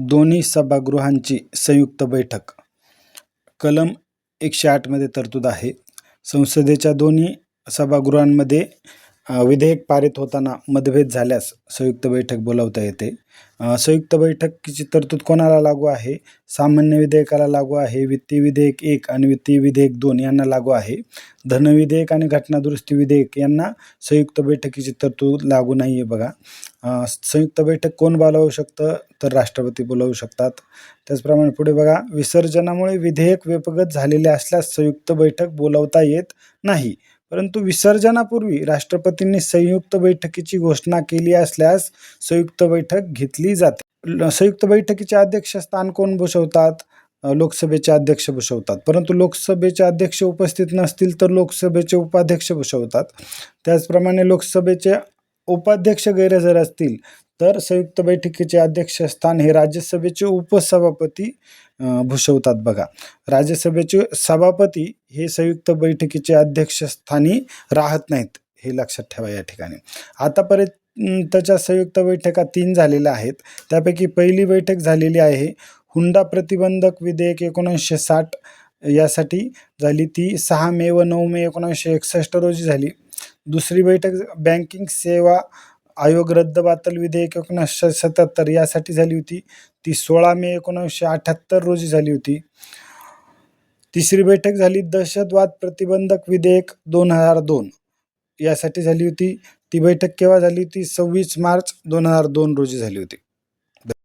दोन्ही सभागृहांची संयुक्त बैठक. कलम एकशे आठमध्ये तरतूद आहे. संसदेच्या दोन्ही सभागृहांमध्ये विधेयक पारित होताना मतभेद झाल्यास संयुक्त बैठक बोलावता येते. संयुक्त बैठकीची तरतूद कोणाला लागू आहे? सामान्य विधेयकाला लागू आहे वित्तीय विधेयक एक आणि वित्तीय विधेयक दोन यांना लागू आहे. धनविधेयक आणि घटनादुरुस्ती विधेयक यांना संयुक्त बैठकीची तरतूद लागू नाही आहे बघा संयुक्त बैठक कोण बोलावू शकतं? तर राष्ट्रपती बोलावू शकतात. त्याचप्रमाणे पुढे बघा विसर्जनामुळे विधेयक व्यपगत झालेले असल्यास संयुक्त बैठक बोलावता येत नाही. परंतु विसर्जनापूर्वी राष्ट्रपतींनी संयुक्त बैठकीची घोषणा केली असल्यास संयुक्त बैठक घेतली जाते. ल- संयुक्त बैठकीचे अध्यक्षस्थान कोण भूषवतात? लोकसभेचे अध्यक्ष भूषवतात. परंतु लोकसभेचे अध्यक्ष उपस्थित नसतील तर लोकसभेचे उपाध्यक्ष भूषवतात. त्याचप्रमाणे लोकसभेचे उपाध्यक्ष गैरहजर असतील तर संयुक्त बैठकीचे अध्यक्षस्थान हे राज्यसभेचे उपसभापती भूषवतात बघा. राज्यसभेचे सभापती हे संयुक्त बैठकीचे अध्यक्षस्थानी राहत नाहीत हे लक्षात ठेवा या ठिकाणी. आतापर्यंत त्याच्या संयुक्त बैठका तीन झालेल्या आहेत. त्यापैकी पहिली बैठक झालेली आहे हुंडा प्रतिबंधक विधेयक एकोणीसशे साठ यासाठी झाली. ती सहा मे व नऊ मे एकोणीसशे एकसष्ट रोजी झाली. दुसरी बैठक बँकिंग सेवा आयोग रद्दबातल विधेयक एकोणीसशे सत्याहत्तर यासाठी झाली होती. ती सोळा मे एकोणीसशे अठ्याहत्तर रोजी झाली होती. तिसरी बैठक झाली दहशतवाद प्रतिबंधक विधेयक दोन हजार दोन यासाठी झाली होती. ती बैठक केव्हा झाली होती? सव्वीस मार्च दोन हजार दोन रोजी झाली होती.